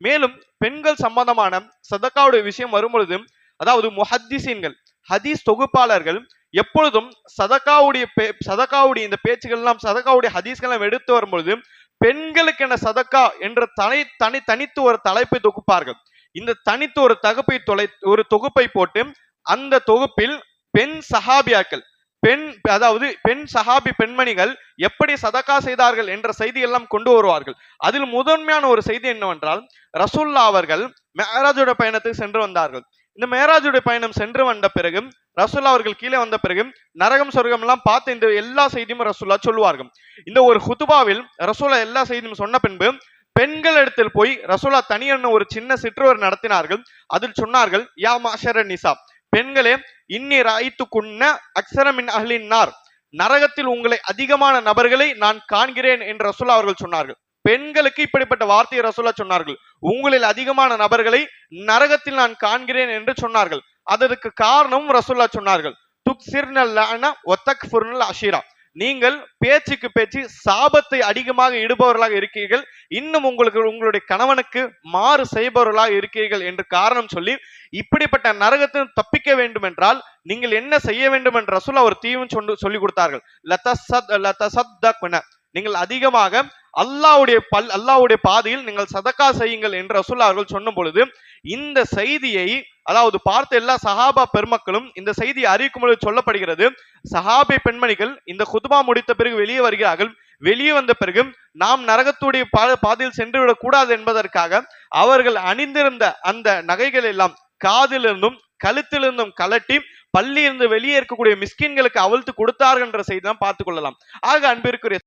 மேலும் பெண்கள் சம்பந்தமான சதக்காவுடைய விஷயம் வரும்பொழுது அதாவது முஹத்திசீன்கள் ஹதீஸ் தொகுப்பாளர்கள் எப்பொழுதும் சதக்காவுடைய பே- சதக்காவுடைய இந்த பேச்சுகள் எல்லாம் சதக்காவுடைய ஹதீஸ்கள் எல்லாம் எடுத்து வரும்பொழுது பெண்களுக்கென சதக்கா என்ற தனி தனி தனித்து ஒரு தலைப்பை தொகுப்பார்கள். இந்த தனித்து ஒரு தகுப்பை தொலை ஒரு தொகுப்பை போட்டு அந்த தொகுப்பில் பெண் சஹாபியாக்கள் பெண் அதாவது பெண் சஹாபி பெண்மணிகள் எப்படி சதக்கா செய்தார்கள் என்ற செய்தி எல்லாம் கொண்டு வருவார்கள். அதில் முதன்மையான ஒரு செய்தி என்னவென்றால் ரசூல்லா அவர்கள் மேராஜோட பயணத்துக்கு சென்று வந்தார்கள். இந்த மேராஜுடைய பயணம் சென்று வந்த பிறகு ரசூல்லா அவர்கள் கீழே வந்த பிறகு நரகம் சொர்க்கம் எல்லாம் பார்த்து இந்த எல்லா செய்தியும் ரசூல்லா சொல்லுவார்கள். இந்த ஒரு ஹுதுபாவில் ரசூலா எல்லா செய்தியும் சொன்ன பின்பு பெண்கள் இடத்தில் போய் ரசூலா தனியான ஒரு சின்ன சிற்றுவர் நடத்தினார்கள். அதில் சொன்னார்கள் யா மாஷர நிசா. பெண்களே இன்னி ராய்த்து குன்ன அக்சரமின் அஹ்லின் நார். நரகத்தில் உங்களை அதிகமான நபர்களை நான் காண்கிறேன் என்று ரசூலா அவர்கள் சொன்னார்கள். பெண்களுக்கு இப்படிப்பட்ட வார்த்தையை ரசூலா சொன்னார்கள். உங்களில் அதிகமான நபர்களை நரகத்தில் நான் காண்கிறேன் என்று சொன்னார்கள். அதற்கு காரணமும் ரசுல்லா சொன்னார்கள். துக்சிர்னல் ஒத்தக் ஃபுர்னல் அஷீரா. நீங்கள் பேச்சுக்கு பேச்சு சாபத்தை அதிகமாக இடுபவர்களாக இருக்கீர்கள். இன்னும் உங்களுக்கு உங்களுடைய கணவனுக்கு மாறு செய்பவர்களாக இருக்கீர்கள் என்று காரணம் சொல்லி இப்படிப்பட்ட நரகத்தில் தப்பிக்க வேண்டும் என்றால் நீங்கள் என்ன செய்ய வேண்டும் என்ற ரசூல் அவர் தீவும் சொல்லி கொடுத்தார்கள். லதசத் லதசத்தக்ன. நீங்கள் அதிகமாக அல்லாவுடைய பல் அல்லாவுடைய பாதையில் நீங்கள் சதக்கா செய்யுங்கள் என்று ரசூல் அவர்கள் சொன்ன பொழுது இந்த செய்தியை அதாவது பார்த்த எல்லா சஹாபா பெருமக்களும் இந்த செய்தியை அறிவிக்கும் பொழுது சொல்லப்படுகிறது சஹாபி பெண்மணிகள் இந்த குதுபா முடித்த பிறகு வெளியே வருகிறார்கள். வெளியே வந்த பிறகு நாம் நரகத்துடைய பா- பாதையில் சென்றுவிடக் கூடாது என்பதற்காக அவர்கள் அணிந்திருந்த அந்த நகைகள் எல்லாம் காதிலிருந்தும் கழுத்திலிருந்தும் கலட்டி பள்ளியிலிருந்து வெளியே இருக்கக்கூடிய மிஸ்கின்களுக்கு அவிழ்த்து கொடுத்தார்கள் என்ற செய்தி தான் பார்த்துக் கொள்ளலாம். ஆக அன்பிற்குரிய